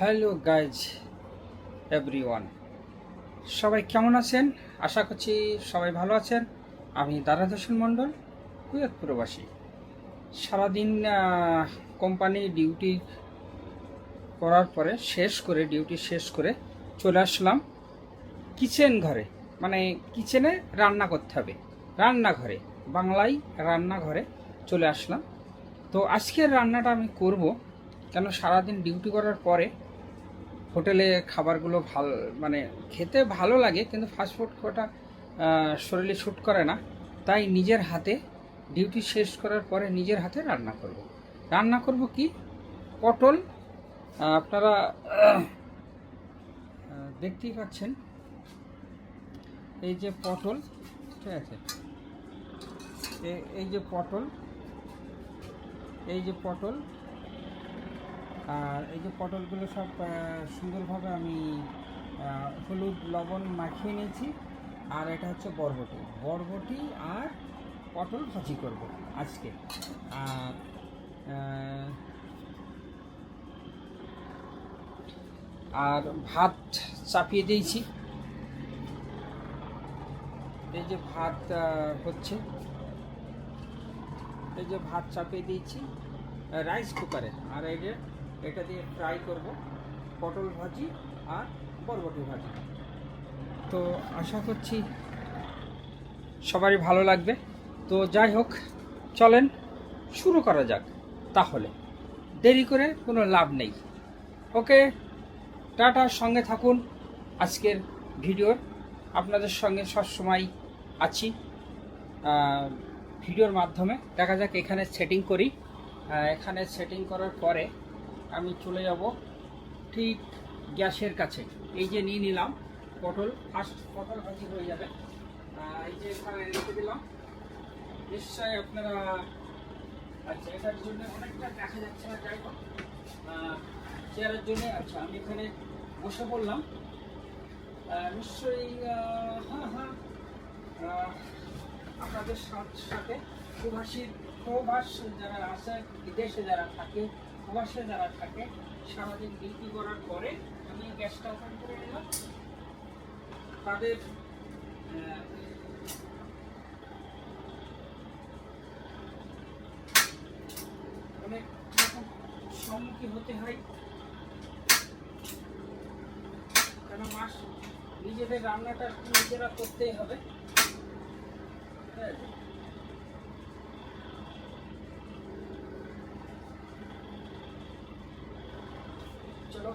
Hello guys, everyone. সবাই কেমন আছেন? আশা করছি সবাই ভালো আছেন। আমি হোসেন মণ্ডল, কুয়েত প্রবাসী। সারাদিন কোম্পানি ডিউটি করার পরে, শেষ করে ডিউটি শেষ করে চলে আসলাম কিচেন ঘরে। মানে কিচেনে রান্না করতে হবে। রান্নাঘরে, বাংলায় রান্নাঘরে চলে আসলাম। তো আজকের রান্নাটা আমি করব, কেন সারাদিন ডিউটি করার পরে হোটেলে খাবারগুলো ভালো মানে খেতে ভালো লাগে কিন্তু ফাস্টফুড আহ, শরীরে শ্যুট করে না। তাই নিজের হাতে ডিউটি শেষ করার পরে নিজের হাতে রান্না করব। রান্না করব কি? পটল আপনারা দেখতেই পাচ্ছেন। এই যে পটল ঠিক আছে? এই যে পটল এই যে পটল আর এই যে পটলগুলো সব সুন্দরভাবে আমি হলুদ, লবণ মাখিয়ে নিয়েছি। আর এটা হচ্ছে বরবটি। বরবটি আর পটল ভাজি করব আজকে। আর আর ভাত চাপিয়ে দিয়েছি। এই যে ভাত হচ্ছে। এই যে ভাত চাপিয়ে দিয়েছি রাইস কুকারে আর এই যে এটা দিয়ে ফ্রাই করব। পটল ভাজি আর বরবটি ভাজি। তো আশা করছি সবারই ভালো লাগবে। তো যাই হোক, চলেন শুরু করা যাক তাহলে। দেরি করে কোনো লাভ নেই। ওকে টাটার সঙ্গে থাকুন। আজকের ভিডিওর আপনাদের সঙ্গে সবসময় আছি। ভিডিওর মাধ্যমে দেখা যাক এখানে সেটিং করি। এখানে সেটিং করার পরে আমি চলে যাব ঠিক গ্যাসের কাছে। এই যে নিয়ে নিলাম পটল। ফার্স্ট পটল ভাজি হয়ে যাবে। এই যে এখানে রেখে দিলাম। নিশ্চয়ই আপনারা আচ্ছা এটার জন্য অনেকটা দেখা যাচ্ছে না, যাই হোক। চেয়ারের জন্য আচ্ছা আমি এখানে বসে পড়লাম। নিশ্চয়ই হ্যাঁ হ্যাঁ। আপনাদের সাথ- সাথে প্রবাসী প্রবাস যারা আছে, বিদেশে যারা থাকে প্রবাসে যারা থাকে, সারাদিন ডিউটি করার পরে আমি গ্যাসটা ওপেন করে নিলাম। তাদের অনেক সম্মুখীন হতে হয়। কেন মাস নিজেদের রান্নাটা নিজেরা করতেই হবে। হ্যাঁ চলো।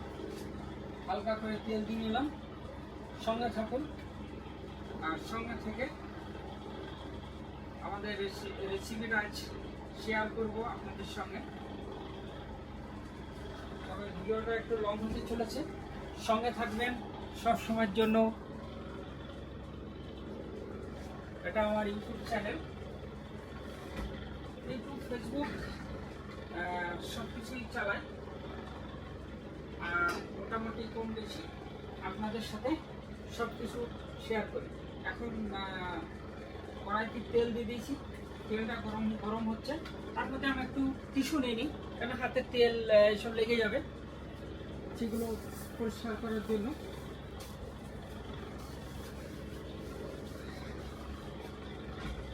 হালকা করে তেল দিয়ে নিলাম। সঙ্গে থাকুন। আর সঙ্গে থেকে আমাদের রেসি- রেসিপিটা আজ শেয়ার করব আপনাদের সঙ্গে। তবে ভিডিওটা একটু লং হতে চলেছে। সঙ্গে থাকবেন সব সময়ের জন্য। এটা আমার ইউটিউব চ্যানেল ইউটিউব ফেসবুক সব কিছুই আর মোটামুটি কম বেশি আপনাদের সাথে সব কিছু শেয়ার করি। এখন কড়াইতে তেল দিয়ে দিয়েছি। তেলটা গরম গরম হচ্ছে। তার মধ্যে আমি একটু টিস্যু নিই, কেন হাতে তেল এসব লেগে যাবে। সেগুলো পরিষ্কার করার জন্য।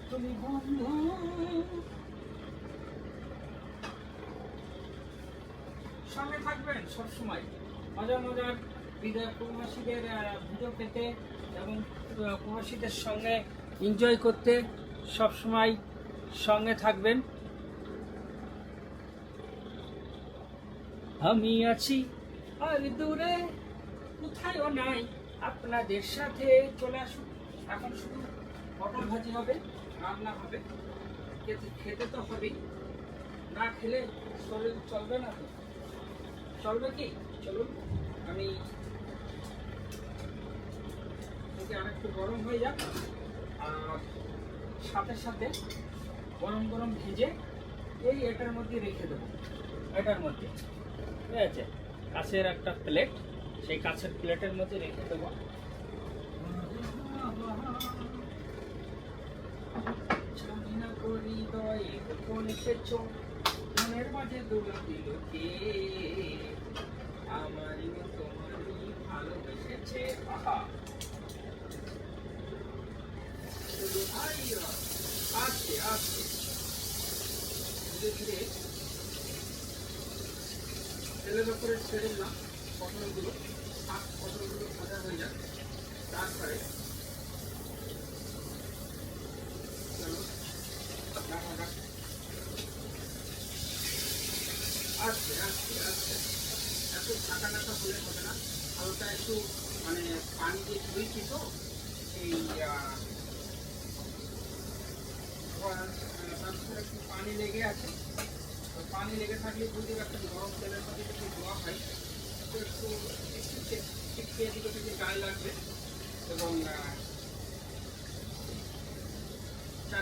তুমি বন্ধু সঙ্গে থাকবেন সবসময়। মজার মজার প্রবাসীদের ভিডিও পেতে এবং প্রবাসীদের সঙ্গে এনজয় করতে সবসময় সঙ্গে থাকবেন। আমি আছি আর দূরে, কোথায়ও নাই। আপনাদের সাথে চলে আসুন এখন শুধু পটল ভাজি হবে, রান্না হবে। খেতে খেতে তো হবেই। না খেলে শরীর চলবে না তো। চলবে কি চলুন। আমি যদি আরেকটু গরম হয়ে যাক। আর সাথে সাথে গরম গরম ভেজে এই এটার মধ্যে রেখে দেবো। এটার মধ্যে, ঠিক আছে? কাছের একটা প্লেট সেই কাছের প্লেটের মধ্যে রেখে দেবো। করি হৃদয়ে কখন এসেছ? গ্রামের মাঝে দুলো দিল কে আমারই তোমারই ভালোবেসেছে। আহা। ছেড়ে ভাজা হয়ে যায় তারপরে আস্তে আস্তে আস্তে এত ঢাকা ঢাকা হলে হবে না। হালকা একটু মানে পানি দিয়ে ধুয়েছি তো, এই একটু পানি লেগে আছে। পানি লেগে থাকলে বুঝতে পারছেন গরম তেলের মধ্যে যদি ধোয়া হয়, তো একটু একটু ছিটকিয়ে দিকে গায়ে লাগবে এবং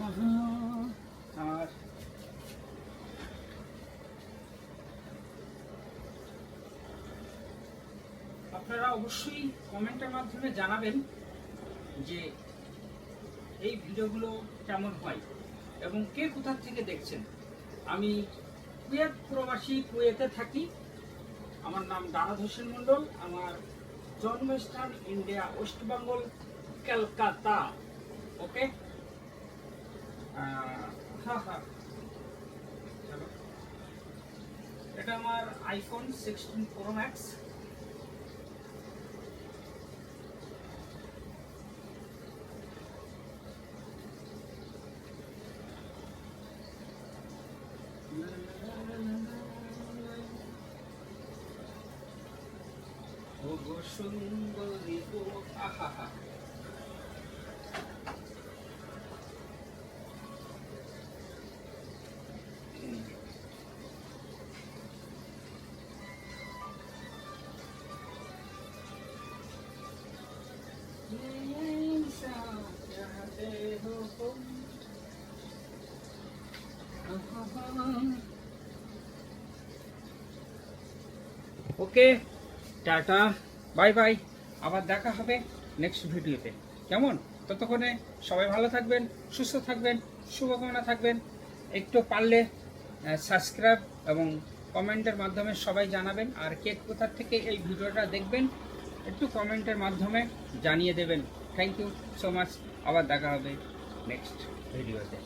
আর আপনারা অবশ্যই কমেন্টের মাধ্যমে জানাবেন যে এই ভিডিওগুলো কেমন হয় এবং কে কোথা থেকে দেখছেন। আমি কুয়েত প্রবাসী, কুয়েতে থাকি। আমার নাম দারাদ হোসেন মণ্ডল। আমার জন্মস্থান India, west Bengal Kolkata okay? হ্যাঁ হ্যাঁ। এটা আমার আইফোন সিক্সটিন প্রো ম্যাক্স সুন্দরী আহা হা ওকে টাটা বাই বাই আবার দেখা হবে নেক্সট ভিডিওতে। কেমন? ততক্ষণে সবাই ভালো থাকবেন, সুস্থ থাকবেন, শুভকামনা থাকবেন। একটু পারলে সাবস্ক্রাইব এবং কমেন্টের মাধ্যমে সবাই জানাবেন। আর কে কোথা থেকে এই ভিডিওটা দেখবেন, একটু কমেন্টের মাধ্যমে জানিয়ে দেবেন। থ্যাংক ইউ সো মাচ আবার দেখা হবে নেক্সট ভিডিওতে।